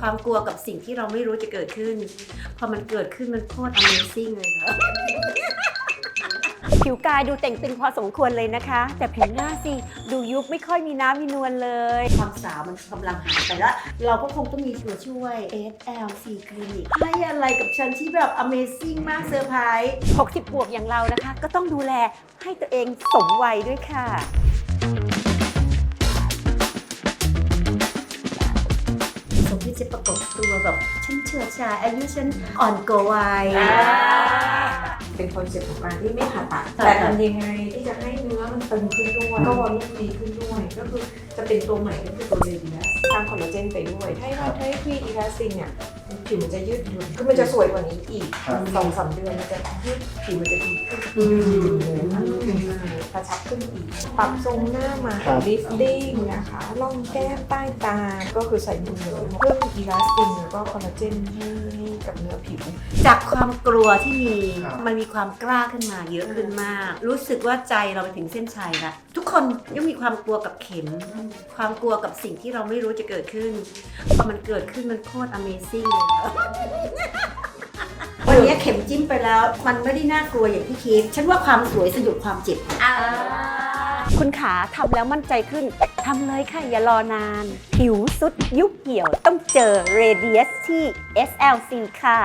ความกลัวกับสิ่งที่เราไม่รู้จะเกิดขึ้น พอมันเกิดขึ้นมันโคตร Amazing เลยค่ะ ผิวกายดูเต่งตึงพอสมควรเลยนะคะ แต่ผิวหน้าสิ ดูยุบไม่ค่อยมีน้ำมีนวลเลย ความสาวมันกำลังหายไปแล้ว เราก็คงต้องมีตัวช่วย SLC Clinic ให้อะไรกับฉันที่แบบ Amazing มากเซอร์ไพรส์60 บวกอย่างเรานะคะ ก็ต้องดูแลให้ตัวเองสมวัยด้วยค่ะ จะประกบตัวแบบฉันเฉิดฉายอายุฉันอ่อนกว่าวัยเป็นคอนเซ็ปต์ของการที่ไม่ผ่าตัดค่ะแต่ทำยังไงที่จะให้เนื้อมันตึงขึ้นด้วยก็วอลลุ่มดีขึ้นด้วย ก็คือจะเป็นตัวใหม่ก็คือตัวเรดินัสสร้างคอลลาเจนไปด้วย ถ้าว่าถ้าให้พี่อีลาสตินเนี่ย ผิวมันจะยืดหยุ่นคือมันจะสวยกว่านี้อีกครับ สองสามเดือนมันจะยืดผิวมันจะดีขึ้นยืดหยุ่นเลยค่ะกระชับขึ้นอีก ปรับทรงหน้ามาครับ ลิฟติ้งนะคะร่องแก้มใต้ตา ก็คือใส่มือเลยเพิ่มอีลาสตินแล้วก็คอลลาเจนให้กับเนื้อผิว จากความกลัวที่มีครับ มันมีความกล้าขึ้นมาเยอะขึ้นมาก รู้สึกว่าใจเราไปถึงเส้นชัยละทุกคนย่อมมีความกลัวกับเข็ม ความกลัวกับสิ่งที่เราไม่รู้จะเกิดขึ้นพอมันเกิดขึ้นมันโคตร Amazing เลยค่ะวันนี้เข็มจิ้มไปแล้ว มันไม่ได้น่ากลัวอย่างที่คิด ฉันว่าความสวยสยบความเจ็บ คุณขาทำแล้วมั่นใจขึ้นทำเลยค่ะ อย่ารอนาน ผิวสุดยุบเหี่ยวต้องเจอ Radius ที่ SLC ค่ะ